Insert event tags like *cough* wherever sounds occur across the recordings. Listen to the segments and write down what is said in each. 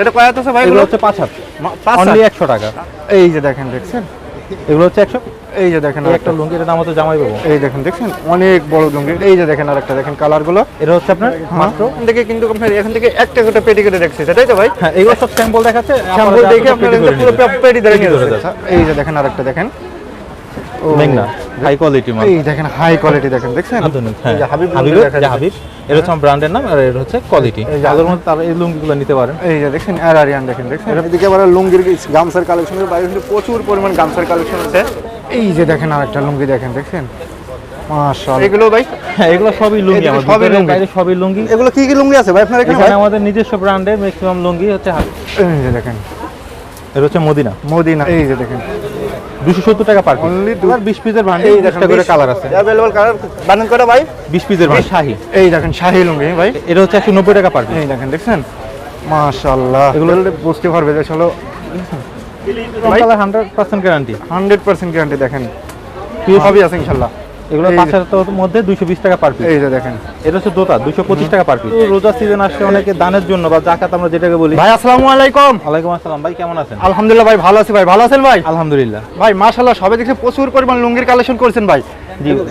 এটা কয় আছে ভাই এগুলো হচ্ছে পাঁচ হাত। অনলি? একশো টাকা। এই যে দেখেন দেখছেন? এগুলো হচ্ছে একশো? এই যে দেখেন একটা একটা লুঙ্গির দাম হচ্ছে জামাই বাবু। এই দেখেন দেখছেন? অনেক বড় লুঙ্গি। এই যে দেখেন আরেকটা দেখেন কালারগুলো এটা হচ্ছে আপনার মাত্র? এখান থেকে কিন্তু আপনার এখান থেকে একটা একটা পেটি কেটে দেখছি তাই তো ভাই? হ্যাঁ এগুলো সব স্যাম্পল দেখাচ্ছে আপনারা দেখে আপনারা আপনার পুরো পেটি ধরে নিয়ে এই যে দেখেন আরেকটা দেখেন। ও, মেঘনা হাই কোয়ালিটি মাল। এই দেখেন হাই কোয়ালিটি দেখেন দেখছেন? আধুনিক হ্যাঁ। হাবিব হাবিব এটা হচ্ছে ব্র্যান্ডের নাম আর এটা হচ্ছে কোয়ালিটি তাদের মধ্যে তারা এই লুঙ্গিগুলো নিতে পারেন। এই যে দেখছেন আর আরিয়ান দেখেন দেখছেন? এদিকে আবার লুঙ্গির গামছার কালেকশনের বাইরে কিন্তু প্রচুর পরিমাণ গামছার কালেকশন আছে। এই যে দেখেন আরেকটা লুঙ্গি দেখেন দেখছেন? মাশাআল্লাহ। এগুলো ভাই? হ্যাঁ এগুলো সবই লুঙ্গি আমার সবই লুঙ্গি। বাইরে সবই লুঙ্গি। এগুলো কি কি লুঙ্গি আছে ভাই আপনার এখানে এখানে আমাদের নিজস্ব ব্র্যান্ডের ম্যাক্সিমাম লুঙ্গি হচ্ছে। এই যে দেখেন। এটা হচ্ছে মদিনা। মদিনা এই যে দেখেন। দুশো সত্তর টাকা পার আর বিশ পিসের ভান্ডে এই করে কালার আছে। अवेलेबल কালার বানান করে ভাই? বিশ পিসের ভান্ডে শাহি। এই দেখেন শাহি লুঙ্গি ভাই। এটা হচ্ছে একশো নব্বই টাকা পার এই দেখেন দেখছেন? মাশাআল্লাহ। এগুলো বুঝতে পারবে যে চলো ভাই? Colour hundred percent guarantee hundred percent guarantee দেখেন। সবই আছে ইনশাল্লাহ এগুলো এই পাঁচ হাজার মধ্যে দুইশো বিশ টাকা পার পিস এই যে দেখেন। এটা হচ্ছে দোতা দুশো পঁচিশ টাকা পার পিস রোজা সিজন আসছে অনেকে দানের জন্য বা জাকাত আমরা যেটাকে বলি। ভাই আসসালামু আলাইকুম। ওয়ালাইকুম আসসালাম ভাই কেমন আছেন? আলহামদুলিল্লাহ ভাই ভালো আছি ভাই। ভালো আছেন ভাই? আলহামদুলিল্লাহ। ভাই মাশাআল্লাহ সবাই দেখছে প্রচুর পরিমাণ লুঙ্গির কালেকশন করছেন ভাই।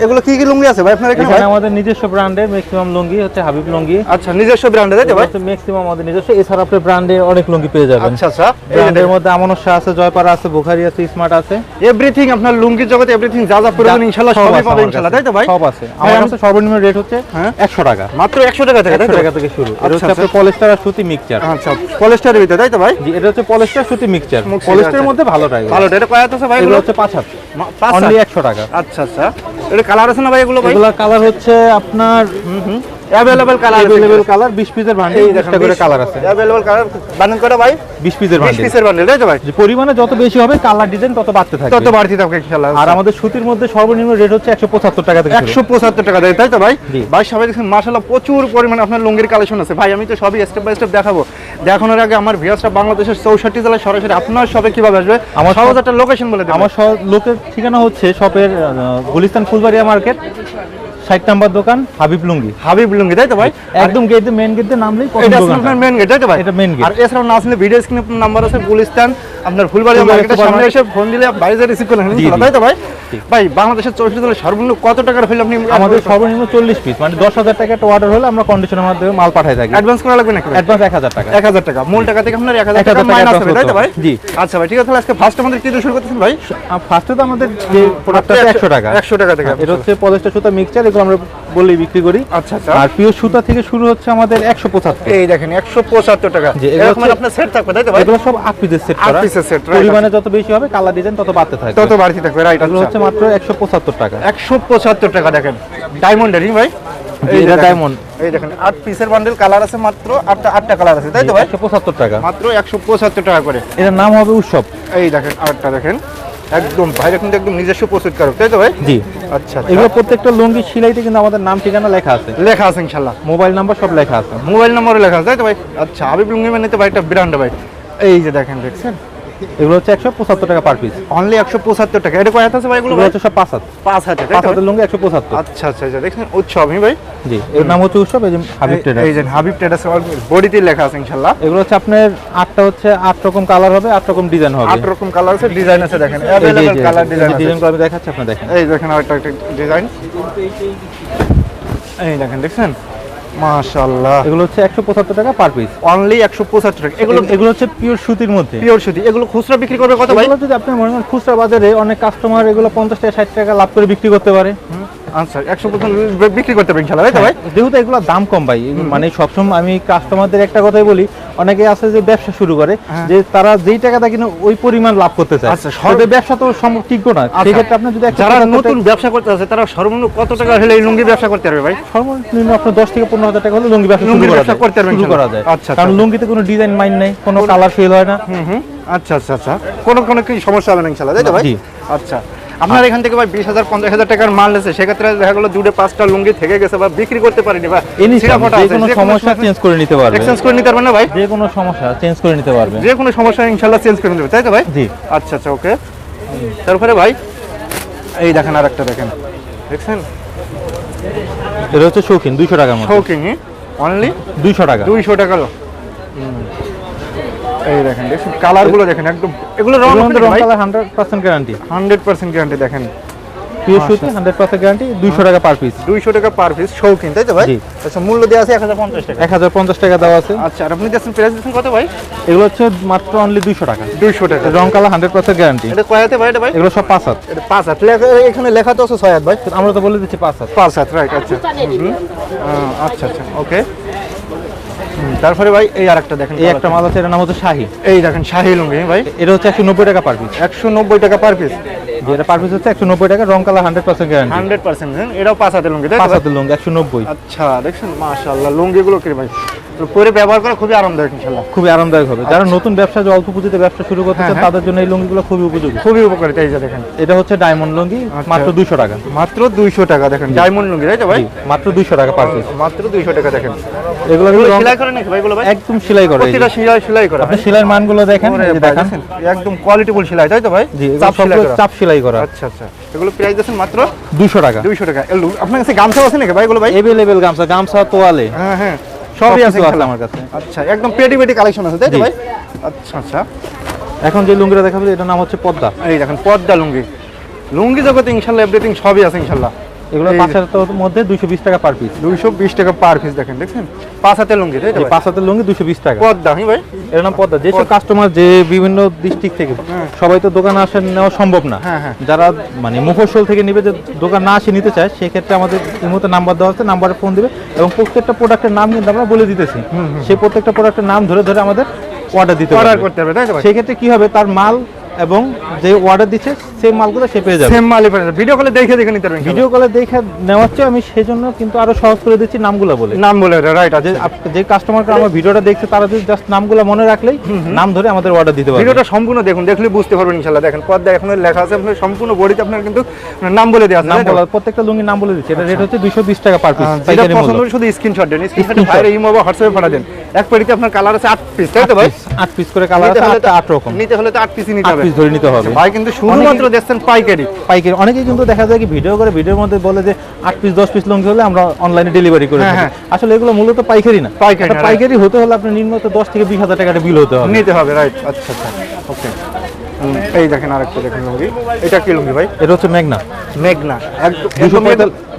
এগুলো কি কি লুঙ্গি আছে ভাই আপনার এখানে আমাদের নিজস্ব ব্র্যান্ডের ম্যাক্সিমাম লুঙ্গি হচ্ছে হাবিব লুঙ্গি। আচ্ছা নিজস্ব ব্র্যান্ডে তাই ভাই? ম্যাক্সিমাম আমাদের নিজস্ব। এছাড়া আপনি ব্র্যান্ডে অনেক লুঙ্গি পেয়ে যাবেন। আচ্ছা আচ্ছা। ব্র্যান্ডের মধ্যে আমনর আছে জয়পাড়া আছে বুখারি আছে স্মার্ট আছে। এভরিথিং আপনার লুঙ্গির জগতে এভরিথিং যা যা প্রয়োজন ইনশাআল্লাহ সবই পাবেন ইনশাআল্লাহ তাই তো ভাই? সব আছে। আমার কাছে সর্বনিম্ন রেট হচ্ছে হ্যাঁ? একশো টাকা। মাত্র 100 টাকা থেকে তাই একশো তো টাকা থেকে শুরু। এটা হচ্ছে আচ্ছা, আপনার পলিস্টার আর সুতি মিক্সচার আচ্ছা পলিস্টারের ভিতরে তাই তো ভাই? জি এটা হচ্ছে পলিস্টার সুতি মিক্সচার পলিস্টারের আচ্ছা। মধ্যে ভালোটা এগুলো। ভালো এটা কয় আছে ভাই এগুলো হচ্ছে পাঁচ হাত। মা- অনলি হাত? একশো টাকা। আচ্ছা আচ্ছা। এটা কালার আছে না ভাই এগুলো ভাই? এগুলো কালার হচ্ছে আপনার অ্যাভেলেবল কালার অ্যাভেলেবল কালার বিশ পিসের ভান্ডেল এই দেখেন করে কালার আছে। অ্যাভেলেবল কালার বানান করা ভাই? বিশ পিসের 20 পিসের বান্ডেল তাই তো ভাই? পরিমাণে যত বেশি হবে কালার ডিজাইন তত বাড়তে থাকবে। তত বাড়তি থাকবে ইনশাআল্লাহ। আর আমাদের সুতির মধ্যে সর্বনিম্ন রেট হচ্ছে একশো পঁচাত্তর টাকা থেকে শুরু। একশো পঁচাত্তর টাকা দেয় তাই তো ভাই? ভাই সবাই দেখছেন মাসাল্লাহ প্রচুর পরিমাণে আপনার লুঙ্গির কালেকশন আছে। ভাই আমি তো সবই স্টেপ বাই স্টেপ দেখাবো। দেখানোর আগে আমার ভিয়াসটা বাংলাদেশের চৌষট্টি জেলায় সরাসরি আপনার সবে কীভাবে আসবে? আমার সহজ একটা লোকেশন বলে দেবো। আমার লোকের ঠিকানা হচ্ছে শপের গুলিস্তান ফুলবাড়িয়া মার্কেট ষাট নাম্বার দোকান হাবিব লুঙ্গি। হাবিব লুঙ্গি তাই তো ভাই? একদম গেট মেন গেট নামলেই এটা আপনার মেন গেট তাই তো ভাই? এটা main gate। আর এছাড়াও না আসলে ভিডিও স্ক্রিনে নাম্বার আছে গুলিস্তান আপনার ফুলবাড়ি মার্কেটের সামনে এসে ফোন দিলে বাইরে রিসিভ করে। তাই তো ভাই? ভাই বাংলাদেশের চৌষট্টি জেলায় সর্বনিম্ন কত টাকার হলে আপনি আমাদের সর্বনিম্ন চল্লিশ পিস মানে দশ হাজার টাকা একটা অর্ডার হলে আমরা কন্ডিশনের মাধ্যমে মাল পাঠাই থাকি। অ্যাডভান্স করা লাগবে নাকি অ্যাডভান্স এক হাজার টাকা। এক হাজার টাকা। মূল টাকা থেকে আপনার এক হাজার টাকা মাইনাস হবে তাই তো ভাই? জি। আচ্ছা ভাই ঠিক আছে তাহলে আজকে ফার্স্ট আমাদের কি শুরু করতেছেন ভাই? ফার্স্টে তো আমাদের যে প্রোডাক্টটা একশো টাকা। একশো টাকা থেকে এটা হচ্ছে পলিস্টার সুতা মিক্সচার এগুলো আমরা বললেই বিক্রি করি। আচ্ছা আচ্ছা। আর পিওর সুতা থেকে শুরু হচ্ছে আমাদের একশো পঁচাত্তর। এই দেখেন একশো পঁচাত্তর টাকা। এরকম হচ্ছে- আপনার সেট থাকবে তাই তো ভাই? এগুলো সব আট পিসের সেট আট এর set, right, পরিমাণে যত বেশি হবে কালার ডিজাইন তত বাড়তে থাকবে। তত বাড়তি থাকবে রাইট এগুলো হচ্ছে মাত্র একশো পঁচাত্তর টাকা। একশো পঁচাত্তর টাকা দেখেন। ডায়মন্ডের ভাই? জি, এই এটা দেখেন। এই দেখেন আট পিসের বান্ডেল কালার আছে মাত্র আটটা আটটা কালার আছে তাই তো ভাই? একশো পঁচাত্তর টাকা। মাত্র একশো পঁচাত্তর টাকা করে। এটার নাম হবে উৎসব। এই দেখেন আরেকটা দেখেন। একদম ভাইরা কিন্তু একদম নিজস্ব প্রস্তুতকারক তাই তো ভাই? জি। আচ্ছা আচ্ছা। এগুলো প্রত্যেকটা লুঙ্গি সিলাইতে কিন্তু আমাদের নাম ঠিকানা লেখা আছে। লেখা আছে ইনশাল্লাহ মোবাইল নাম্বার সব লেখা আছে। মোবাইল নাম্বারও লেখা আছে তাই তো ভাই? আচ্ছা হাবিব লুঙ্গি মানে তো ভাই একটা ব্র্যান্ড ভাই। এই যে দেখেন দেখছেন? এগুলো হচ্ছে একশো পঁচাত্তর টাকা পার পিস অনলি একশো পঁচাত্তর টাকা। এটা কয় আছে ভাই এগুলো হচ্ছে সব পাঁচ হাত। পাঁচ তাই পাঁচ হাতের লুঙ্গি একশো পঁচাত্তর। আচ্ছা আচ্ছা আচ্ছা দেখছেন? উৎসব ভাই? জি এর নাম হচ্ছে উৎসব এই যে হাবিব ট্রেডার এই যে হাবিব ট্রেডার্স বডিতে লেখা আছে ইনশাল্লাহ এগুলো হচ্ছে আপনার আটটা হচ্ছে আট রকম কালার হবে আট রকম ডিজাইন হবে। আট রকম কালার আছে ডিজাইন আছে দেখেন। অ্যাভেলেবল কালার ডিজাইন আছে। ডিজাইনগুলো আমি দেখাচ্ছি আপনি দেখেন। এই দেখেন আরেকটা ডিজাইন এই দেখেন দেখছেন? মাশাআল্লাহ। এগুলো হচ্ছে একশো পঁচাত্তর টাকা পার পিস অনলি একশো পঁচাত্তর টাকা। এগুলো হচ্ছে পিওর সুতির মধ্যে। পিওর সুতি। এগুলো খুচরা বিক্রি করবে কত ভাই? এগুলো যদি আপনি মনে করেন খুচরা বাজারে অনেক কাস্টমার এগুলো পঞ্চাশ টাকা ষাট টাকা লাভ করে বিক্রি করতে পারে। আচ্ছা একশো পঁচাত্তর বিক্রি করতে পারেন ইনশাল্লাহ তাই তো ভাই? যেহেতু এগুলো দাম কম ভাই মানে সবসময় আমি কাস্টমারদের একটা কথাই বলি অনেকে আছে যে ব্যবসা শুরু করে হ্যাঁ। যে তারা যেই টাকাটা কিনে ওই পরিমাণ লাভ করতে চায়। আচ্ছা, ব্যবসা তো না। আচ্ছা। সেক্ষেত্রে আপনি যদি যারা নতুন ব্যবসা করতে আছে তারা সর্বনিম্ন কত টাকা হলে এই লুঙ্গি ব্যবসা করতে পারবে ভাই? সর্বনিম্ন আপনার দশ থেকে পনেরো হাজার টাকা হলে লুঙ্গি ব্যবসা শুরু ব্যবসা করতে পারবেন শুরু করা যায়। আচ্ছা, কারণ আচ্ছা। লুঙ্গিতে কোনো ডিজাইন মাইন নেই কোনো কালার ফেল হয় না। আচ্ছা আচ্ছা আচ্ছা। কোনো কোনো কি সমস্যা হবে না ইনশাল্লাহ তাই তো ভাই? আচ্ছা। আপনার এখান থেকে ভাই বিশ হাজার পঞ্চাশ হাজার টাকার মাল আছে সেক্ষেত্রে দেখা গেলো দুটো পাঁচটা লুঙ্গি থেকে গেছে বা বিক্রি করতে পারিনি বা কোনো সমস্যা চেঞ্জ করে নিতে পারবে। এক্সচেঞ্জ করে নিতে পারবেন না ভাই? যে কোনো সমস্যা চেঞ্জ করে নিতে পারবে। যে কোনো সমস্যা ইনশাল্লাহ চেঞ্জ করে দেবে তাই তো ভাই? জি। আচ্ছা আচ্ছা ওকে তারপরে ভাই? এই দেখেন আর একটা দেখেন। দেখছেন? এটা হচ্ছে শৌখিন দুইশো টাকার মতো। শৌকিং অনলি দুইশো টাকা। দুইশো টাকা এই দেখেন দেখছেন কালারগুলো দেখেন একদম এগুলো রং রং colour hundred percent guarantee hundred percent guarantee দেখেন। পিওর সুতি হান্ড্রেড পার্সেন্ট গ্যারান্টি দুইশো টাকা পার পিস দুইশো টাকা পার পিস শৌখিন তাই তো ভাই? আচ্ছা মূল্য দেওয়া আছে এক হাজার পঞ্চাশ টাকা। এক হাজার পঞ্চাশ টাকা দেওয়া আছে। আচ্ছা আর আপনি দিচ্ছেন প্রাইস দিচ্ছেন কত ভাই? এগুলো হচ্ছে মাত্র অনলি দুইশো টাকা। দুইশো টাকা। রং কালার হান্ড্রেড পার্সেন্ট গ্যারান্টি এটা কয় হাতে ভাই এটা ভাই? এগুলো সব পাঁচ হাত। এটা পাঁচ হাত। এখানে লেখা তো আছে ছয় হাত ভাই। আমরা তো বলে দিচ্ছি পাঁচ হাত। পাঁচ হাত রাইট আচ্ছা। আচ্ছা আচ্ছা ওকে তারপরে ভাই এই আরেকটা দেখেন এই একটা মাল আছে এর নাম হচ্ছে শাহি। এই দেখেন শাহি লুঙ্গি ভাই। এটা হচ্ছে একশো নব্বই টাকা পার পিস একশো নব্বই টাকা পার পিস যেটা পার পিস হচ্ছে একশো নব্বই টাকা রং colour hundred percent guarantee hundred percent এটাও পাঁচ হাতের লুঙ্গি পাঁচ? হাতের লুঙ্গি একশো নব্বই। আচ্ছা দেখছেন মাশাআল্লাহ লুঙ্গিগুলো কি ভাই? তো পরে ব্যবহার করা খুবই আরামদায়ক ইনশাআল্লাহ। খুবই আরামদায়ক হবে। যারা নতুন ব্যবসা যে অল্প পুঁজিতে ব্যবসা শুরু করতে হ্যাঁ, চান হ্যাঁ। তাদের জন্য এই লুঙ্গিগুলো খুবই উপযোগী। খুবই উপকারিতা এই যে দেখেন। এটা হচ্ছে ডায়মন্ড লুঙ্গি আচ্ছা। মাত্র দুইশো টাকা। মাত্র দুইশো টাকা দেখেন ডায়মন্ড লুঙ্গি তাই তো ভাই? মাত্র দুইশো টাকা পার পিস মাত্র দুইশো টাকা দেখেন। এগুলো এগুলো সেলাই করে নাকি ভাই এগুলো ভাই? একদম সেলাই করে। প্রতিটা সেলাই সেলাই করা। আপনি সেলাইয়ের মানগুলো দেখেন এই যে দেখেন, একদম কোয়ালিটিফুল সেলাই তাই তো ভাই? জি চাপ সেলাই করা। চাপ সেলাই করা। আচ্ছা আচ্ছা। এগুলো প্রাইস দিচ্ছেন মাত্র দুইশো টাকা। দুইশো টাকা। আপনার কাছে গামছাও আছে নাকি ভাই এগুলো ভাই? এভেলেবেল গামছা গামছা তোয়ালে। হ্যাঁ হ্যাঁ। সবই আছে আমার কাছে। আচ্ছা একদম পেটি পেটি কালেকশন আছে তাই তো ভাই? আচ্ছা আচ্ছা। এখন যে লুঙ্গিটা দেখাবো এটার নাম হচ্ছে পদ্মা। এই দেখেন পদ্মা লুঙ্গি। লুঙ্গি জগতে ইনশাল্লাহ এভরিথিং সবই আছে ইনশাল্লাহ। এগুলো পাঁচ মধ্যে দুইশো বিশ টাকা পার পিস দুইশো বিশ টাকা পার পিস দেখেন দেখছেন পাঁচ হাতের লুঙ্গি তাই তো পাঁচ হাতের লুঙ্গি বিশ টাকা। পদ্মা হ্যাঁ ভাই? এর নাম পদ্মা। যেসব কাস্টমার যে বিভিন্ন ডিস্ট্রিক্ট থেকে হ্যাঁ। সবাই তো দোকানে আসেন নেওয়া সম্ভব না। হ্যাঁ, হ্যাঁ। যারা মানে মুখোশল থেকে নিবে যে দোকান না আসে নিতে চায় সেক্ষেত্রে আমাদের এই মুহূর্তে নাম্বার দেওয়া আছে নাম্বারে ফোন দিবে এবং প্রত্যেকটা প্রোডাক্টের নাম কিন্তু আমরা বলে দিতেছি। সেই প্রত্যেকটা প্রোডাক্টের নাম ধরে ধরে আমাদের অর্ডার দিতে অর্ডার করতে হবে তাই সেক্ষেত্রে কি হবে? তার মাল এবং যে অর্ডার দিচ্ছে সেই মালগুলো সে পেয়ে যাবে। সেম মালই পারে ভিডিও কলে দেখে দেখে নিতে পারবেন ভিডিও কলে দেখে নেওয়ার চেয়ে আমি সেজন্য কিন্তু আরও সহজ করে দিচ্ছি নামগুলো বলে। নাম বলে রাইট আছে যে কাস্টমারকে আমার ভিডিওটা দেখছে তারা যদি জাস্ট নামগুলো মনে রাখলেই নাম ধরে আমাদের অর্ডার দিতে পারবে। ভিডিওটা সম্পূর্ণ দেখুন দেখলে বুঝতে পারবেন ইনশাল্লাহ দেখেন পদ্মা এখন লেখা আছে আপনার সম্পূর্ণ বডিতে আপনার কিন্তু নাম বলে দেওয়া আছে নাম বলা প্রত্যেকটা লুঙ্গির নাম বলে দিচ্ছি। এটা রেট হচ্ছে দুইশো বিশ টাকা পার পিস যেটা পছন্দ হবে শুধু স্ক্রিনশট দেন। স্ক্রিনশট। বাইরে ইমো বা হোয়াটসঅ্যাপে পাঠা দেন এক পেটিতে আপনার কালার আছে আট পিস তাই তো ভাই? আট পিস করে কালার আছে হলে আটটা আট রকম। নিতে হলে তো আট পিসই নিতে হবে। পিস ধরে নিতে হবে। ভাই কিন্তু শুধুমাত্র দেখছেন পাইকারি। পাইকারি। অনেকেই কিন্তু দেখা যায় কি ভিডিও করে ভিডিওর মধ্যে বলে যে আট পিস দশ পিস লুঙ্গি হলে আমরা অনলাইনে ডেলিভারি করে হ্যাঁ, হ্যাঁ। আসলে এগুলো মূলত পাইকারি না। পাইকারি পাইকারি হতে হলে আপনার নিম্নত দশ থেকে বিশ হাজার টাকাটা বিল হতে হবে। নিতে হবে রাইট আচ্ছা আচ্ছা। ওকে এই দেখেন আরেকটা দেখেন লুঙ্গি। এটা কি লুঙ্গি ভাই? এটা হচ্ছে মেঘনা। মেঘনা। একদম দুশো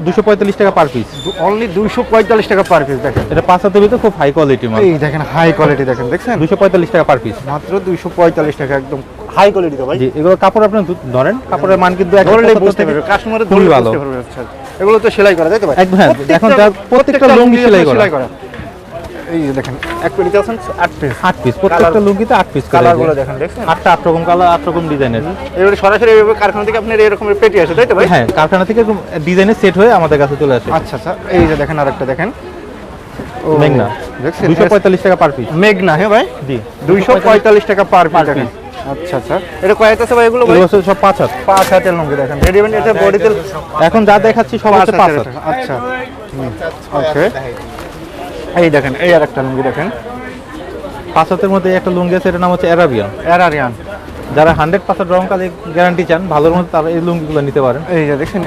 দুশো পঁয়তাল্লিশ টাকা পার পিস অনলি দুইশো পঁয়তাল্লিশ টাকা পার পিস দেখেন। এটা পাঁচ হাতের ভিতরে খুব হাই কোয়ালিটি মাল। এই দেখেন হাই কোয়ালিটি দেখেন দেখছেন? দুশো পঁয়তাল্লিশ টাকা পার পিস মাত্র দুইশো পঁয়তাল্লিশ টাকা একদম হাই কোয়ালিটি ভাই। জি এগুলো কাপড় আপনি ধরেন কাপড়ের মান কিন্তু এক ধরলেই বুঝতে পারবে কাস্টমারের ধরলে ভালো। আচ্ছা। এগুলো তো সেলাই করা তাই তো ভাই? একদম হ্যাঁ, এখন প্রত্যেকটা লুঙ্গি সেলাই করা। এই দেখেন এক পেটিতে আছেন আট পিস আট পিস প্রত্যেকটা লুঙ্গিতে আট পিস কালারগুলো দেখেন দেখছেন? আটটা আট রকম কালার আট রকম ডিজাইনের এবারে সরাসরি কারখানা থেকে আপনার এরকম পেটি আসে তাই তো ভাই? হ্যাঁ কারখানা থেকে ডিজাইনের সেট হয়ে আমাদের কাছে চলে আসে। আচ্ছা আচ্ছা এই যে দেখেন আরেকটা দেখেন। মেঘনা। দেখছেন? দুশো পঁয়তাল্লিশ টাকা পার পিস মেঘনা হ্যাঁ ভাই? জি দুইশো পঁয়তাল্লিশ টাকা পার পিস দেখেন। আচ্ছা আচ্ছা। এটা কয়েক আছে ভাই এগুলো ভাই? এগুলো সব পাঁচ হাত। পাঁচ হাতের লুঙ্গি দেখেন। রেডিমেড এটা বডিতে এখন যা দেখাচ্ছি সব আছে পাঁচ হাত। আচ্ছা। ওকে এই দেখেন এই আরেকটা লুঙ্গি দেখেন। পাঁচ হাতের মধ্যে একটা লুঙ্গি আছে এটার নাম হচ্ছে অ্যারাবিয়ান অ্যারারিয়ান যারা হান্ড্রেড পার্সেন্ট রং কালে গ্যারান্টি চান ভালোর মধ্যে তারা এই লুঙ্গিগুলো নিতে পারেন। এই যে দেখেন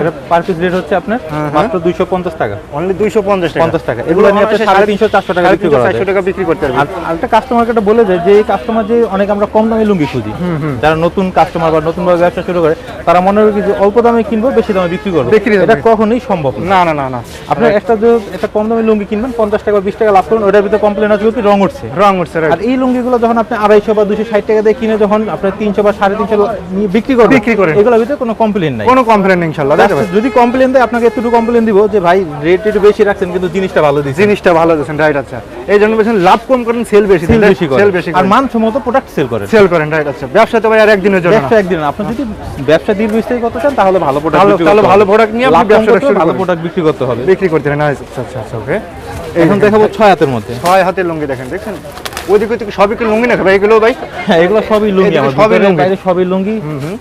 এটা পার পিস রেট হচ্ছে আপনার হ্যাঁ, হ্যাঁ। মাত্র দুইশো পঞ্চাশ টাকা। অনলি দুইশো পঞ্চাশ 50 টাকা। এগুলো নিয়ে আপনি সাড়ে তিনশো, চারশো টাকা বিক্রি করা চারশো টাকা বিক্রি করতে আর আরেকটা কাস্টমারকে একটা বলে দেয় যে এই কাস্টমার যে অনেক আমরা কম দামে লুঙ্গি খুঁজি। যারা নতুন কাস্টমার বা নতুন ভাবে ব্যবসা শুরু করে তারা মনে হয় যে অল্প দামে কিনবো বেশি দামে বিক্রি করব। এটা কখনোই সম্ভব না। না না না আপনার একটা যে একটা কম দামে লুঙ্গি কিনবেন পঞ্চাশ টাকা বা বিশ টাকা লাভ করুন ওটার ভিতরে কমপ্লেন আছে কি? রং উঠছে। রং উঠছে আর? এই লুঙ্গিগুলো যখন আপনি আড়াইশো বা দুশো ষাট টাকা দিয়ে কিনে যখন আপনার তিনশো বা সাড়ে তিনশো বিক্রি করবেন বিক্রি করেন। এগুলোর ভিতরে কোনো কমপ্লেন নাই। কোনো কমপ্লেন ইনশাল্লাহ যদি কমপ্লেন দেয় আপনাকে একটু কমপ্লেন দিব যে ভাই রেট একটু বেশি রাখছেন কিন্তু জিনিসটা ভালো দিচ্ছেন। জিনিসটা ভালো দিচ্ছেন রাইট আচ্ছা। এই জন্য বলছেন লাভ কম করেন সেল বেশি সেল বেশি করে সেল বেশি আর মানসম্মত প্রোডাক্ট সেল করেন। সেল করেন রাইট আচ্ছা। ব্যবসা তো ভাই আর একদিনের জন্য ব্যবসা একদিন আপনি যদি ব্যবসা দীর্ঘস্থায়ী করতে চান তাহলে ভালো প্রোডাক্ট ভালো- তাহলে ভালো product নিয়ে আপনি ব্যবসাটা শুরু ভালো প্রোডাক্ট বিক্রি করতে হবে। বিক্রি করতে আচ্ছা আচ্ছা আচ্ছা ওকে এখন দেখাবো ছয় হাতের মধ্যে। ছয় হাতের লুঙ্গি দেখেন দেখছেন? ওইদিকে ওইদিকে সবই কি লুঙ্গি না ভাই? এগুলো ভাই? হ্যাঁ এগুলো সবই লুঙ্গি আমার সবই লুঙ্গি। বাইরে সবই লুঙ্গি। হুম হুম।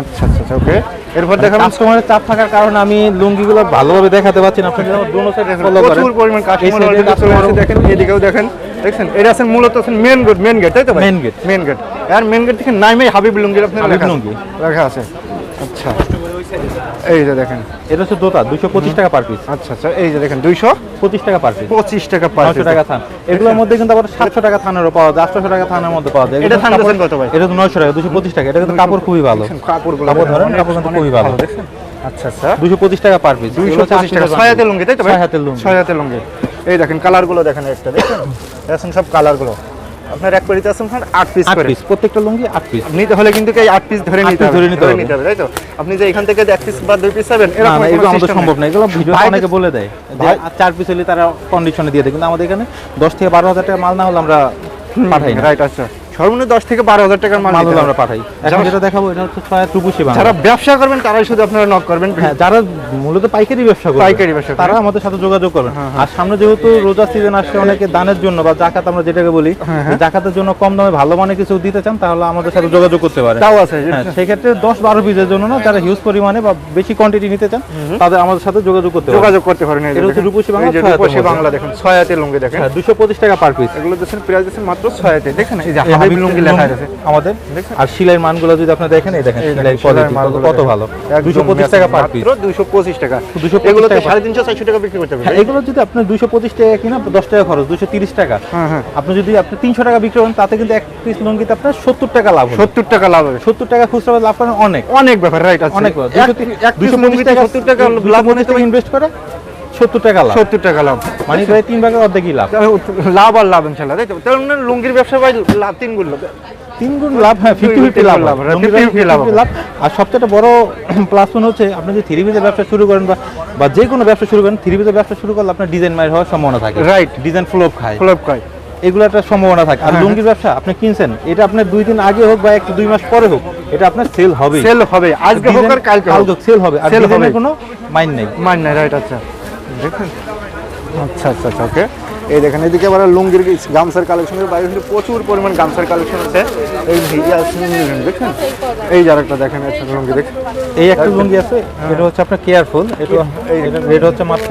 আচ্ছা আচ্ছা আচ্ছা ওকে। এরপর দেখাবেন কাস্টমারের চাপ থাকার কারণে আমি লুঙ্গিগুলো ভালোভাবে দেখাতে পারছি না। আপনি আমার দোনো সাইড ফলো করেন। প্রচুর পরিমাণ কাস্টমার অলরেডি চলে আসছে দেখেন এদিকেও দেখেন। দেখছেন? এটা আছেন মূলত আছেন মেন গেট মেন গেট তাই তো ভাই? Main gate। মেন গেট আর মেন গেট থেকে নাইমে হাবিব লুঙ্গির আপনার লুঙ্গি। লেখা আছে। আচ্ছা। এই যে দেখেন। এটা হচ্ছে দোতা দুশো পঁচিশ টাকা পার পিস আচ্ছা আচ্ছা এই যে দেখেন দুইশো পঁচিশ টাকা পার পিস পঁচিশ টাকা পার টাকা থান। এগুলোর মধ্যে কিন্তু আবার সাতশো টাকা থানেরও পাওয়া যায় আটশো টাকা থানের মধ্যে পাওয়া যায়। এটা থান কত ভাই? এটা তো নয়শো টাকা দুশো পঁচিশ টাকা। এটা কিন্তু কাপড় খুবই ভালো। কাপড়গুলো কাপড় দেখেন, ধরেন, কাপড় কিন্তু খুবই ভালো। দেখছেন? আচ্ছা আচ্ছা। দুশো পঁচিশ টাকা পার পিস দুইশো পঁচিশ টাকা। ছয় হাতের লুঙ্গি তাই তো ছয় হাতের লুঙ্গি। ছয় হাতের লুঙ্গি। এই দেখেন কালারগুলো দেখেন একটা দেখছেন দেখছেন সব কালারগুলো। আপনার এক করে আছেন আট পিস করে। পিস প্রত্যেকটা লুঙ্গি আট পিস নিতে হলে কিন্তু এই আট পিস ধরে নিতে ধরে নিতে হবে। তাই তো? আপনি যে এখান থেকে এক পিস বা দুই পিস পাবেন না এরকম এগুলো আমাদের সম্ভব। না এগুলো ভিডিও অনেকে বলে দেয় যে চার পিস হলে তারা কন্ডিশনে দিয়ে দেয় কিন্তু আমাদের এখানে দশ থেকে বারো হাজার টাকা মাল না হলে আমরা পাঠাই রাইট আচ্ছা। সর্বনিম্ন দশ থেকে বারো হাজার টাকার মাল আমরা পাঠাই। এখন যেটা দেখাবো এটা হচ্ছে বাংলা। যারা ব্যবসা করবেন তারাই শুধু আপনারা নক করবেন। হ্যাঁ যারা মূলত পাইকারি ব্যবসা করে পাইকারি ব্যবসা তারা আমাদের সাথে যোগাযোগ করবেন। আর সামনে যেহেতু রোজা সিজন আসছে অনেকে দানের জন্য বা জাকাত আমরা যেটাকে বলি হ্যাঁ, জাকাতের জন্য কম দামে ভালো মানে কিছু দিতে চান তাহলে আমাদের সাথে যোগাযোগ করতে পারেন। তাও আছে। হ্যাঁ সেক্ষেত্রে দশ বারো পিসের জন্য না যারা হিউজ পরিমাণে বা বেশি কোয়ান্টিটি নিতে চান তাদের আমাদের সাথে যোগাযোগ করতে যোগাযোগ করতে পারেন। এটা হচ্ছে রূপসী বাংলা, রূপসী বাংলা দেখেন ছয় হাতের লুঙ্গি দেখেন। হ্যাঁ দুশো পঁচিশ টাকা পার পিস এগুলো দেখছেন প্রাইস দিচ্ছেন মাত্র ছয় হাতে দেখেন এই যে হাবিব লুঙ্গি লেখা আছে আমাদের। আর সিলাই মানগুলো যদি আপনি দেখেন এই দেখেন সেলাইয়ের কোয়ালিটি কত ভালো। একদম দুশো পঁচিশ টাকা পার পিস মাত্র দুশো পঁচিশ টাকা। 225 এগুলো তো টাকা। টাকা বিক্রি করতে হ্যাঁ, এগুলো যদি আপনি দুশো পঁচিশ টাকা কিনা দশ টাকা খরচ দুশো তিরিশ টাকা। হ্যাঁ হ্যাঁ। আপনি যদি আপনি তিনশো টাকা বিক্রি করেন তাতে কিন্তু এক পিস লুঙ্গিতে আপনার সত্তর টাকা লাভ হবে। সত্তর টাকা লাভ হবে। সত্তর টাকা খুচরা লাভ করেন অনেক। অনেক ব্যাপার রাইট আছে। অনেক এক পিস লুঙ্গিতে সত্তর টাকা লাভ মানে ইনভেস্ট করে। সত্তর টাকা লাভ। সত্তর টাকা লাভ। মানে প্রায় তিন ভাগের অর্ধেকই লাভ। লাভ আর লাভ ইনশাল্লাহ তাই তো? মানে লুঙ্গির ব্যবসা ভাই লাভ তিন গুণ লাভ। তিন গুণ লাভ হ্যাঁ ফিফটি ফিফটি লাভ লাভ, হয়। 50-50 লুঙ্গির ব্যবসা লাভ আর সবচেয়ে বড় *clears throat* প্লাস পয়েন্ট হচ্ছে আপনি যদি থ্রি পিসের ব্যবসা শুরু করেন বা যে কোনো ব্যবসা শুরু করেন থ্রি পিসের ব্যবসা শুরু করলে আপনার ডিজাইন মায়ের হওয়ার সম্ভাবনা থাকে। Right. ডিজাইন ফ্লোপ খায়। ফ্লপ কয় এগুলো একটা সম্ভাবনা থাকে। আর হ্যাঁ, লুঙ্গির ব্যবসা আপনি কিনছেন এটা আপনার দুই দিন আগে হোক বা এক দুই মাস পরে হোক এটা আপনার সেল হবে সেল হবে। আজকে হোক আর কালকে হোক। সেল হবে। আর ডিজাইনের হবে। কোনো মাইন্ড নেই। মান নাই রাইট আচ্ছা। দেখেন? আচ্ছা আচ্ছা আচ্ছা ওকে এই দেখেন এদিকে আবার লুঙ্গির গামছার কালেকশনের বাইরে কিন্তু প্রচুর পরিমাণ গামছার কালেকশন আছে। এই দেখেন? এই যার একটা দেখেন একটা লুঙ্গি দেখেন? এই একটা লুঙ্গি আছে এটা হচ্ছে আপনার কেয়ারফুল এটা রেট হচ্ছে মাত্র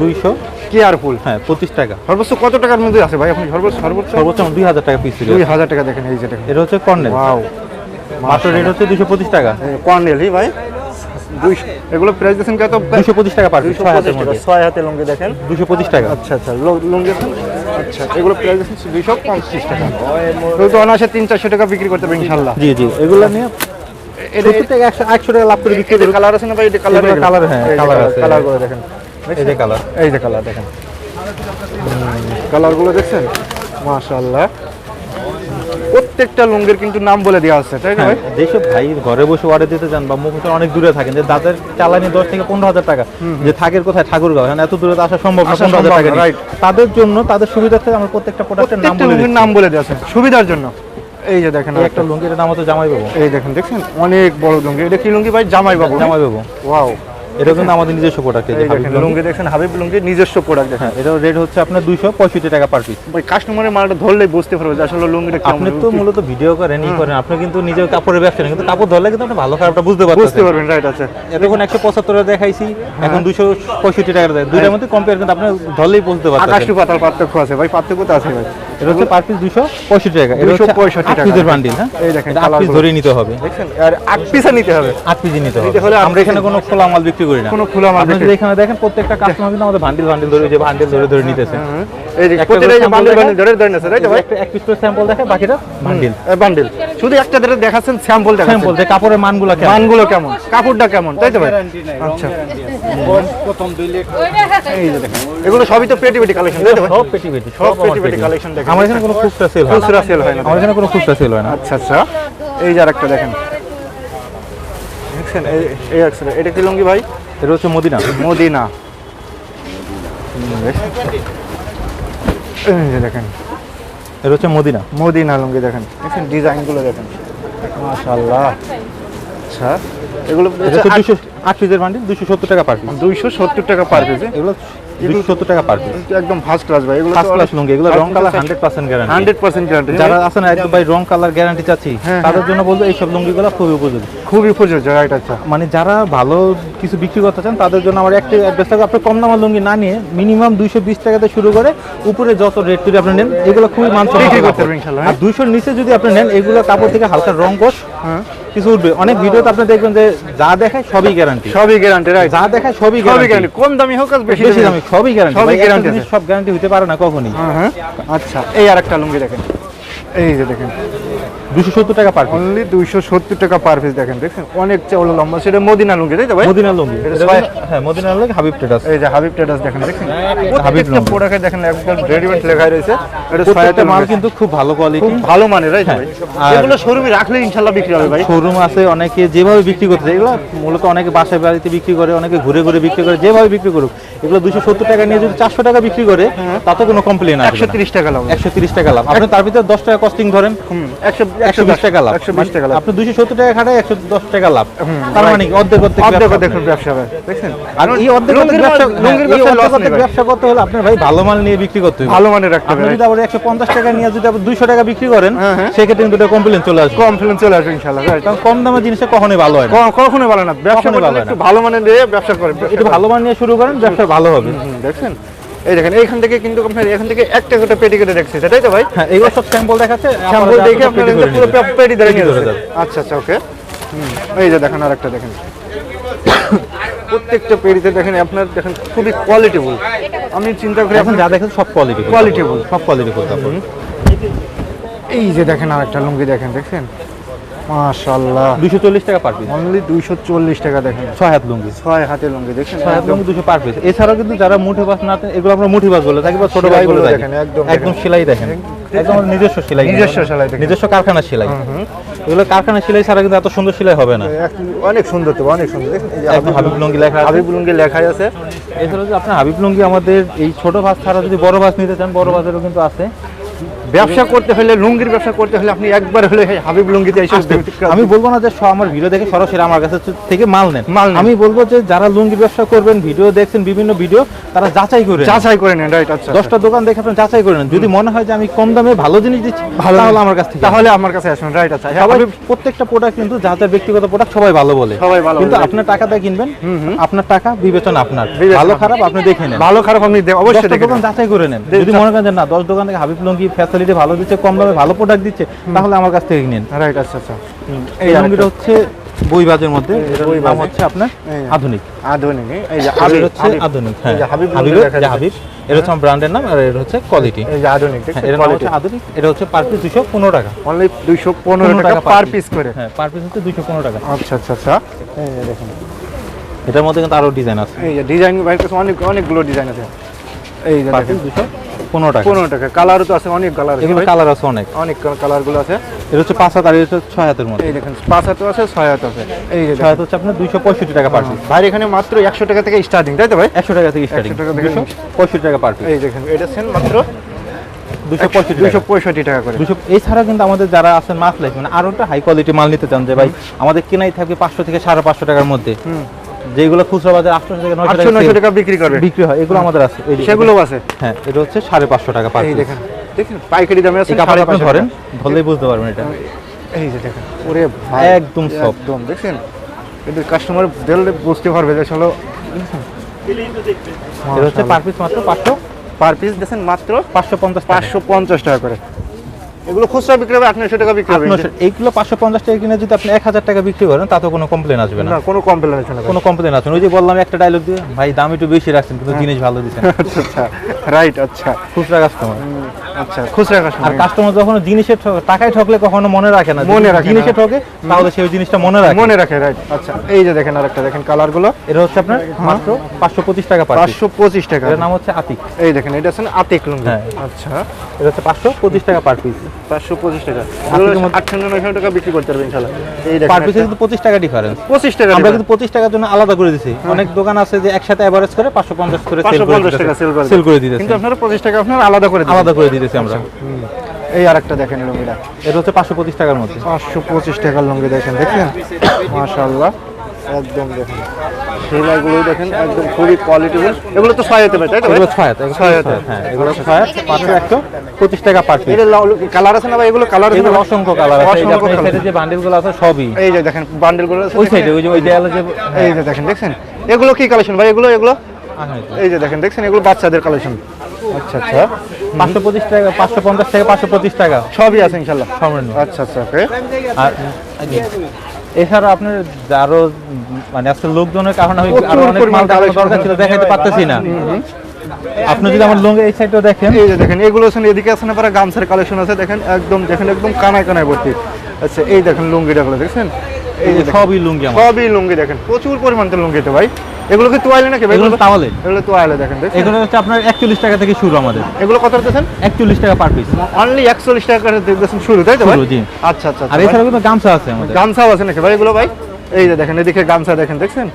দুইশো কেয়ারফুল হ্যাঁ পঁচিশ টাকা। সর্বোচ্চ কত টাকার মধ্যে আছে ভাই? আপনি সর্বোচ্চ সর্বোচ্চ? সর্বোচ্চ দুই হাজার টাকা পিস দুই হাজার টাকা দেখেন এই যে এটা হচ্ছে কর্নেল মাত্র রেট হচ্ছে দুশো পঁচিশ টাকা। কর্নেল হি ভাই। এগুলো প্রাইস দিয়েছেন কত? দুশো পঁচিশ টাকা পার পঁচিশ টাকা মধ্যে ছয় হাতে লুঙ্গি দেখেন। দুশো পঁচিশ টাকা। আচ্ছা আচ্ছা লো- লুঙ্গি আচ্ছা এগুলো প্রাইস দিয়েছেন দুইশো পঁচিশ টাকা। তো অনায়াসে তিন চারশো টাকা বিক্রি করতে পারবেন ইনশাল্লাহ জি জি এগুলো নিয়ে একশো একশো টাকা লাভ করে বিক্রি কালার আছে না ভাই? এটা কালার হ্যাঁ, কালারগুলো দেখেন। এই যে কালার এই যে কালার দেখেন। দেখছেন? প্রত্যেকটা লুঙ্গির কিন্তু নাম বলে দেওয়া আছে তাই না ভাই? যেসব ভাই ঘরে বসে অর্ডার দিতে যান বা মুখ অনেক দূরে থাকেন যে তাদের চালানি দশ থেকে পনেরো হাজার টাকা যে থাকের কোথায় ঠাকুরগাঁও এখন এত দূরে তো আসা সম্ভব না পনেরো হাজার টাকা. তাদের জন্য তাদের সুবিধার্থে আমরা প্রত্যেকটা প্রোডাক্টের নাম বলে নাম বলে দেওয়া আছে সুবিধার জন্য। এই যে দেখেন একটা লুঙ্গির নাম হতো জামাই বাবু এই দেখেন দেখছেন? অনেক বড় লুঙ্গি। এটা কি লুঙ্গি ভাই? জামাই বাবু জামাই বাবু ওয়াও এটা কিন্তু আমাদের নিজস্ব প্রোডাক্ট এই দেখেন লুঙ্গি। দেখছেন হাবিব লুঙ্গি নিজস্ব প্রোডাক্ট দেখেন। হ্যাঁ এটার রেট হচ্ছে আপনার দুইশো পঁয়ষট্টি টাকা পার পিস ভাই কাস্টমারের মালটা ধরলেই বুঝতে পারবে যে আসলে লুঙ্গিটা আপনি তো মূলত ভিডিও করেন ই করেন আপনি কিন্তু নিজের কাপড়ের ব্যবসা নেই কিন্তু কাপড় ধরলে কিন্তু আপনি ভালো খারাপটা বুঝতে বুঝতে পারবেন রাইট আছে এতক্ষণ একশো পঁচাত্তর দেখাইছি হ্যাঁ। এখন দুশো পঁয়ষট্টি টাকা দেয় দুইটার মধ্যে কম্পেয়ার কিন্তু আপনি ধরলেই বুঝতে আকাশ পারছেন টু পাতাল পার্থক্য আছে ভাই পার্থক্য তো আছে ভাই। এটা হচ্ছে পার পিস দুশো পঁয়ষট্টি টাকা। এটা হচ্ছে 265 টাকা। পিসের বান্ডিল হ্যাঁ? এই দেখেন, আট পিস ধরেই নিতে হবে। দেখছেন আর আট পিসা নিতে হবে। আট পিস নিতে হবে। নিতে হলে আমরা এখানে কোনো খোলা মাল বিক্রি করি না। কোনো খোলা মাল আপনি যদি এখানে দেখেন প্রত্যেকটা কাস্টমার কিন্তু আমাদের বান্ডিল বান্ডিল ধরে যে বান্ডিল ধরে ধরে নিতেছে। এই যে এই বান্ডিল বান্ডিল ধরে ধরে নেছে রাইট ভাই? এক পিস করে স্যাম্পল দেখে বাকিটা বান্ডিল বান্ডিল শুধু একটা ধরে দেখাচ্ছেন স্যাম্পল দেখাচ্ছেন। স্যাম্পল যে কাপড়ের মানগুলো কেমন। মানগুলো কেমন? কাপড়টা কেমন তাই তো ভাই? আচ্ছা। এই যে দেখেন এগুলো সবই তো পেটি পেটি কালেকশন তাই তো ভাই? সব পেটি পেটি সব পেটি। কালেকশন দেখেন। আমার এখানে কোনো খুচরা সেল হয় খুচরা সেল হয় না। আমার এখানে কোনো খুচরা সেল হয় না। আচ্ছা আচ্ছা। এই যে আরেকটা দেখেন। দেখছেন? এই একটা এটা কি লুঙ্গি ভাই? এটা হচ্ছে মদিনা। মদিনা। হুম, এই যে দেখেন। এটা হচ্ছে মদিনা। মদিনা লুঙ্গি দেখেন। দেখেন ডিজাইনগুলো দেখেন। মাশাআল্লাহ। আচ্ছা এগুলো দুশো আট পিসের বান্ডিল দুশো সত্তর টাকা পার পিস দুইশো সত্তর টাকা পার পিস এগুলো দুশো সত্তর টাকা পার পিস একদম ফার্স্ট ক্লাস ভাই এগুলো ফার্স্ট ক্লাস লুঙ্গি এগুলো রং colour hundred percent guarantee hundred percent guarantee যারা আছেন একদম ভাই রং কালার গ্যারান্টি চাচ্ছি হ্যাঁ, তাদের জন্য বলব এইসব লুঙ্গিগুলো খুবই উপযোগী। খুবই রাইট আচ্ছা। মানে যারা ভালো কিছু বিক্রি করতে চান তাদের জন্য আমার একটা অ্যাড্রেস থাকবে আপনি কম দামের লুঙ্গি না নিয়ে মিনিমাম দুইশো বিশ টাকাতে শুরু করে উপরে যত রেট যদি আপনি নেন এগুলো খুবই মানসম্মত বিক্রি করতে পারবেন ইনশাল্লাহ, আর দুইশোর নিচে যদি আপনি নেন এগুলো কাপড় থেকে হালকা রং কোষ হ্যাঁ। কিছু উঠবে। অনেক ভিডিওতে আপনি দেখবেন যে যা দেখায় সবই গ্যারান্টি সবই গ্যারান্টি রাইট যা দেখায় সবই গ্যারান্টি কম দামি হোক আর বেশি দামি। সবই গ্যারান্টি সবই গ্যারান্টি আছে। সব গ্যারান্টি হতে পারে না কখনই। হ্যাঁ হ্যাঁ। আচ্ছা এই আরেকটা লুঙ্গি দেখেন। এই যে দেখেন। দুশো সত্তর টাকা পার পিস অনলি দুইশো সত্তর টাকা পার পিস দেখেন দেখেন অনেক চওড়া লম্বা। সেটা মদিনা লুঙ্গি তাই তো ভাই? মদিনা লুঙ্গি। হ্যাঁ মদিনা লুঙ্গি হাবিব ট্রেডার্স এই যে হাবিব ট্রেডার্স দেখেন দেখেন হাবিব লুঙ্গি। প্রোডাক্টে দেখেন একদম রেডিমেড লেখাই রয়েছে। এটা প্রত্যেকটা মাল কিন্তু খুব ভালো কোয়ালিটি খুব ভালো মানের রাইট? ভাই আর- এগুলো শোরুমে রাখলে ইনশাআল্লাহ বিক্রি হবে ভাই। শোরুম আছে অনেকে যেভাবে বিক্রি করতে এগুলো মূলত অনেকে বাসায় বাড়িতে বিক্রি করে অনেকে ঘুরে ঘুরে বিক্রি করে যেভাবে বিক্রি করুক। এগুলো দুশো সত্তর টাকা নিয়ে যদি চারশো টাকা বিক্রি করে তাতে কোনো কমপ্লেন আসবে একশো তিরিশ টাকা লাভ। একশো তিরিশ টাকা লাভ। আপনি তার ভিতরে দশ টাকা কস্টিং ধরেন। হুম একশো একশো বিশ টাকা লাভ। একশো বিশ টাকা লাভ। আপনি দুশো সত্তর টাকা খাটায় একশো দশ টাকা লাভ। তার মানে কি অর্ধেক অর্ধেক অর্ধেক অর্ধেক ব্যবসা ভাই দেখছেন? আর এই অর্ধেক অর্ধেক ব্যবসা মাল- লুঙ্গির এই ব্যবসায় অর্ধেক loss অর্ধেক নেই ভাই। ব্যবসা করতে হলে আপনার ভাই ভালো মাল নিয়ে বিক্রি করতে হবে। ভালো মানের রাখতে হবে। যদি আবার একশো পঞ্চাশ টাকা নিয়ে যদি আবার দুইশো টাকা বিক্রি করেন হ্যাঁ, হ্যাঁ। সেক্ষেত্রে কিন্তু কমপ্লেন চলে আসবে। কম ফিল্ম চলে আসবে ইনশাআল্লাহ কারণ কম দামের জিনিসটা কখনোই ভালো হয় কখনোই ভালো না। ব্যবসা ভালো একটু ভালো মানের দিয়ে ব্যবসা করে একটু ভালো মান নিয়ে শুরু করেন ব্যবসা ভালো হবে। দেখছেন? এই দেখেন এইখান থেকে কিন্তু আপনার এখান থেকে একটা করে পেটি কেটে দেখছি তাই তো ভাই? হ্যাঁ এগুলো সব স্যাম্পল দেখাচ্ছে আপনারা দেখে আপনার পুরো পেটি ধরে নিয়ে আচ্ছা আচ্ছা ওকে এই যে দেখেন আরেকটা দেখেন। প্রত্যেকটা পেরিতে দেখেন আপনার দেখেন খুবই কোয়ালিটিফুল আমি চিন্তা করি এখন যা দেখেন সব কোয়ালিটি Qualityful। সব কোয়ালিটি ফুল কাপড় এই যে দেখেন আরেকটা লুঙ্গি দেখেন দেখছেন? মাশাআল্লাহ। টাকা পার পিস অনলি দুইশো চল্লিশ টাকা দেখেন। ছয় হাত লুঙ্গি। ছয় হাতে লুঙ্গি দেখছেন? ছয় হাত লুঙ্গি দুশো পার পিস এছাড়াও কিন্তু যারা মুঠি বাস না এগুলো আমরা মুঠি বাস বলে থাকি বা ছোট বাস বলে থাকি। দেখেন, একদম একদম সেলাই দেখেন। একদম নিজস্ব সেলাই। নিজস্ব সেলাই নিজস্ব কারখানা সেলাই। এগুলো কারখানা সেলাই ছাড়া কিন্তু এত সুন্দর সেলাই হবে না। অনেক সুন্দর তো অনেক সুন্দর। একদম হাবিব লুঙ্গি লেখা আছে। হাবিব লুঙ্গি লেখাই আছে। এছাড়া যদি আপনার হাবিব লুঙ্গি আমাদের এই ছোট বাস ছাড়া যদি বড় বাস নিতে চান বড় বাসেরও কিন্তু আছে। ব্যবসা করতে হলে লুঙ্গির ব্যবসা করতে হলে আপনি একবার হলে হাবিব লুঙ্গিতে এসে আমি বলব না যে আমার ভিডিও দেখে সরাসরি আমার কাছে থেকে মাল নেন। মাল আমি বলব যে যারা লুঙ্গি ব্যবসা করবেন ভিডিও দেখছেন বিভিন্ন ভিডিও তারা যাচাই করে যাচাই করে নেন রাইট আচ্ছা দশটা দোকান দেখে আপনি যাচাই করে নেন। যদি মনে হয় যে আমি কম দামে ভালো জিনিস দিচ্ছি ভালো তাহলে আমার কাছ থেকে। তাহলে আমার কাছে আসুন রাইট আচ্ছা। সবাই প্রত্যেকটা প্রোডাক্ট কিন্তু যা যা ব্যক্তিগত প্রোডাক্ট সবাই ভালো বলে। সবাই ভালো কিন্তু আপনার টাকা দিয়ে কিনবেন আপনার টাকা বিবেচনা আপনার। ভালো খারাপ আপনি দেখে নেন। ভালো খারাপ আপনি অবশ্যই দোকান যাচাই করে নেন। যদি মনে করেন যে না দশ দোকান থেকে হাবিব লুঙ্গি ফ্যাসিলিটি ভালো দিচ্ছে কম দামে ভালো প্রোডাক্ট দিচ্ছে তাহলে আমার কাছ থেকে নিন রাইট আচ্ছা আচ্ছা। এই এই লুঙ্গিটা হচ্ছে বইবাজের মধ্যে নাম হচ্ছে আপনার আধুনিক। আধুনিক এই যে হাবিব হচ্ছে আধুনিক হ্যাঁ। হাবিব হাবিব। এটা হচ্ছে ব্র্যান্ডের নাম আর এটা হচ্ছে কোয়ালিটি এই যে আধুনিক নাম হচ্ছে আধুনিক এটা হচ্ছে পার পিস দুশো পনেরো টাকা। অনলি দুইশো পনেরো টাকা পার পিস করে। হ্যাঁ পার পিস হচ্ছে দুশো পনেরো টাকা। আচ্ছা আচ্ছা আচ্ছা। এই দেখুন। এটার মধ্যে কিন্তু আরও ডিজাইন আছে। এই যে ডিজাইন কাছে অনেক অনেকগুলো ডিজাইন আছে। এই দেখেন দুশো পনেরো টাকা। পনেরো টাকা। কালারও তো আছে অনেক কালার আছে এগুলো কালার আছে অনেক। অনেক আছে। এটা হচ্ছে পাঁচ হাত আর এটা ছয় হাতের মধ্যে। এই দেখেন পাঁচ হাতে আছে ছয় হাতে আছে। এই যে ছয় হাত হচ্ছে আপনার দুইশো পঁয়ষট্টি টাকা পার পিস ভাই এখানে মাত্র একশো টাকা থেকে স্টার্টিং তাই তো ভাই? একশো টাকা থেকে স্টার্টিং 100 টাকা থেকে দুশো পঁয়ষট্টি টাকা পার পিস এই দেখেন এটা সেন মাত্র দুশো পঁয়ষট্টি টাকা। করে। দুশো এছাড়া কিন্তু আমাদের যারা আছেন মাছ লাইফ মানে আরও একটা হাই কোয়ালিটি মাল নিতে চান যে ভাই আমাদের কেনাই থাকবে পাঁচশো থেকে সাড়ে পাঁচশো টাকার মধ্যে। যেগুলো খুচরা বাজার আটশো থেকে নয়শো নয়শো টাকা বিক্রি করবে বিক্রি হয় এগুলো আমাদের আছে সেগুলো আছে। হ্যাঁ এটা হচ্ছে সাড়ে পাঁচশো টাকা পার দেখেন দেখেন পাইকারি দামে আছে কাপড় আপনি ধরেন ধরলেই বুঝতে পারবেন এটা। এই যে দেখেন ওরে ভাই একদম soft। একদম দেখছেন? কিন্তু কাস্টমার বুঝতে পারবে যে আসলে এটা হচ্ছে পার পিস মাত্র পাঁচশো। পার পিস দেখছেন মাত্র পাঁচশো পঞ্চাশ পাঁচশো পঞ্চাশ টাকা করে। এগুলো খুচরা বিক্রি হবে আঠারোশো টাকা বিক্রি হবে। এইগুলো পাঁচশো পঞ্চাশ টাকা কিনে যদি আপনি এক হাজার টাকা বিক্রি করেন তাতে কোনো কমপ্লেন আসবে না। কোনো কমপ্লেন আছে না। কোনো কমপ্লেন আসবে ওই যে বললাম একটা ডায়লগ দিয়ে ভাই দাম একটু বেশি রাখছেন কিন্তু জিনিস ভালো দিচ্ছেন আচ্ছা আচ্ছা। রাইট আচ্ছা। খুচরা কাস্টমার আচ্ছা খুচরা আর কাস্টমার কাস্টমার যখন জিনিসের টাকায় ঠকলে কখনো মনে রাখে না। মনে রাখে। জিনিসে ঠকে তাহলে সেই জিনিসটা মনে রাখে। মনে রাখে রাইট আচ্ছা এই যে দেখেন আরেকটা দেখেন কালারগুলো। এটা হচ্ছে আপনার মাত্র পাঁচশো পঁচিশ টাকা পার পাঁচশো পঁচিশ টাকা। নাম হচ্ছে আতিক। এই দেখেন এটা আছে আতিক লুঙ্গি। হ্যাঁ। আচ্ছা। এটা হচ্ছে পাঁচশো পঁচিশ টাকা পার পিস পাঁচশো পঁচিশ টাকা। আটশো নয়শো টাকা বিক্রি করতে পারবে ইনশাল্লাহ। পার পিসে কিন্তু পঁচিশ টাকা ডিফারেন্স পঁচিশ টাকা আমরা কিন্তু পঁচিশ টাকার জন্য আলাদা করে দিছি। অনেক দোকান আছে যে একসাথে অ্যাভারেজ করে পাঁচশো পঞ্চাশ করে সেল করে সেল করে দিতেছে। কিন্তু আপনারা পঁচিশ টাকা আপনারা আলাদা করে আলাদা করে দিতেছি আমরা। এই আরেকটা দেখেন লুঙ্গিটা। এটা হচ্ছে পাঁচশো পঁচিশ টাকার মধ্যে। পাঁচশো পঁচিশ টাকার লুঙ্গি দেখেন মাশাল্লাহ একদম দেখেন। সেলাইগুলো দেখেন একদম খুবই কোয়ালিটিফুল এগুলো তো ছয় হতে পারে তাই তো ভাই? এগুলো ছয় হাত ছয় হাত। হ্যাঁ এগুলো ছয় হাত পাঁচশো একশো পঁচিশ টাকা পার পিস কালার আছে না ভাই? এগুলো কালার এগুলো অসংখ্য কালার আছে। এই যে অসংখ্য আপনার যে বান্ডিলগুলো আছে সবই। এই যে দেখেন বান্ডেলগুলো আছে ওই। সাইডে ওই যে ওই দেয়ালে যে এই যে দেখেন দেখছেন? এগুলো কি কালেকশন ভাই? এগুলো এগুলো? এই যে। দেখেন দেখছেন? এগুলো বাচ্চাদের কালেকশন আচ্ছা আচ্ছা। পাঁচশো পঁচিশ টাকা পাঁচশো পঞ্চাশ টাকা পাঁচশো পঁচিশ টাকা। সবই আছে ইনশাল্লাহ। আচ্ছা আচ্ছা ওকে আর এছাড়া আপনার আরও মানে আজকে লোকজনের কারণে আমি আরও অনেক মাল দরকার ছিল। দেখাতে পারতেছি না। আপনি যদি আমার লঙ্গে এই সাইডটা দেখেন। এই যে দেখেন এগুলো এদিকে আছে না পরে গামছার কালেকশন আছে দেখেন একদম দেখেন একদম কানায় কানায় ভর্তি। আচ্ছা এই দেখেন লুঙ্গিটা গুলো দেখছেন? এই যে সবই লুঙ্গি সবই লুঙ্গি দেখেন প্রচুর পরিমাণ লুঙ্গিতে লুঙ্গি তো ভাই। এগুলো কি তোয়ালে নাকি? এগুলো তাওয়ালে। এগুলো তোয়ালে দেখেন এগুলো হচ্ছে আপনার একচল্লিশ টাকা থেকে শুরু আমাদের। এগুলো কত দিতেছেন? একচল্লিশ টাকা পার পিস অনলি একচল্লিশ টাকা করে দিতেছেন শুরু তাই তো ভাই? জি। আচ্ছা আচ্ছা আর আচ্ছা, এছাড়া কিন্তু গামছা আছে আমাদের। গামছাও আছে নাকি ভাই এগুলো ভাই? এই যে দেখেন এদিকে গামছা দেখেন দেখছেন?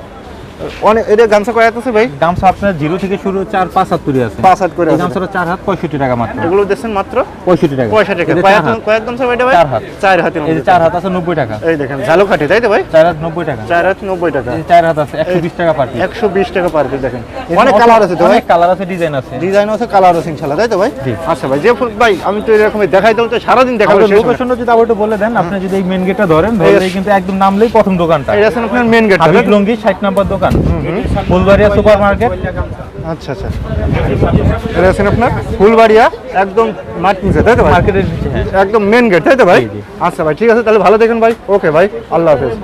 অনেক এদের গামছা কয় আছে ভাই? গামছা আপনার জিরো থেকে শুরু চার পাঁচ হাত করে আছে। পাঁচ হাত করে গামছাটা চার হাত পঁয়ষট্টি টাকা মাত্র। এগুলো দেখছেন মাত্র? পঁয়ষট্টি টাকা। পয়সা টাকা। কয়েক চার হাত। কয়েক গামছা ভাই চার হাত। চার হাতে এই চার হাত আছে নব্বই টাকা। এই দেখেন ঝালুকাঠি তাই তো ভাই? চার হাত নব্বই টাকা। চার হাত নব্বই টাকা। চার হাত আছে একশো বিশ টাকা পার একশো বিশ টাকা পার পিস দেখেন। অনেক কালার আছে তো অনেক কালার আছে ডিজাইন আছে। ডিজাইন আছে কালার আছে ইনশাল্লাহ তাই তো ভাই? আচ্ছা ভাই যে ফুল ভাই আমি তো এরকম দেখাই তো সারাদিন দেখাবো শেষ হবে না। লোকেশনটা যদি আবার একটু বলে দেন আপনি যদি এই মেন গেটটা ধরেন কিন্তু একদম নামলেই প্রথম দোকানটা। এটা আছে আপনার মেন গেট লঙ্গি ষাট নম্বর দোকান। ফুলবাড়িয়া সুপার মার্কেট আচ্ছা আচ্ছা। এটা আছেন আপনার? ফুলবাড়িয়া? একদম মাঠ নিচে তাই তো ভাই? মার্কেটের হ্যাঁ। একদম মেন গেট তাই তো ভাই। আচ্ছা ভাই ঠিক আছে তাহলে ভালো দেখেন ভাই। ওকে ভাই আল্লাহ হাফেজ।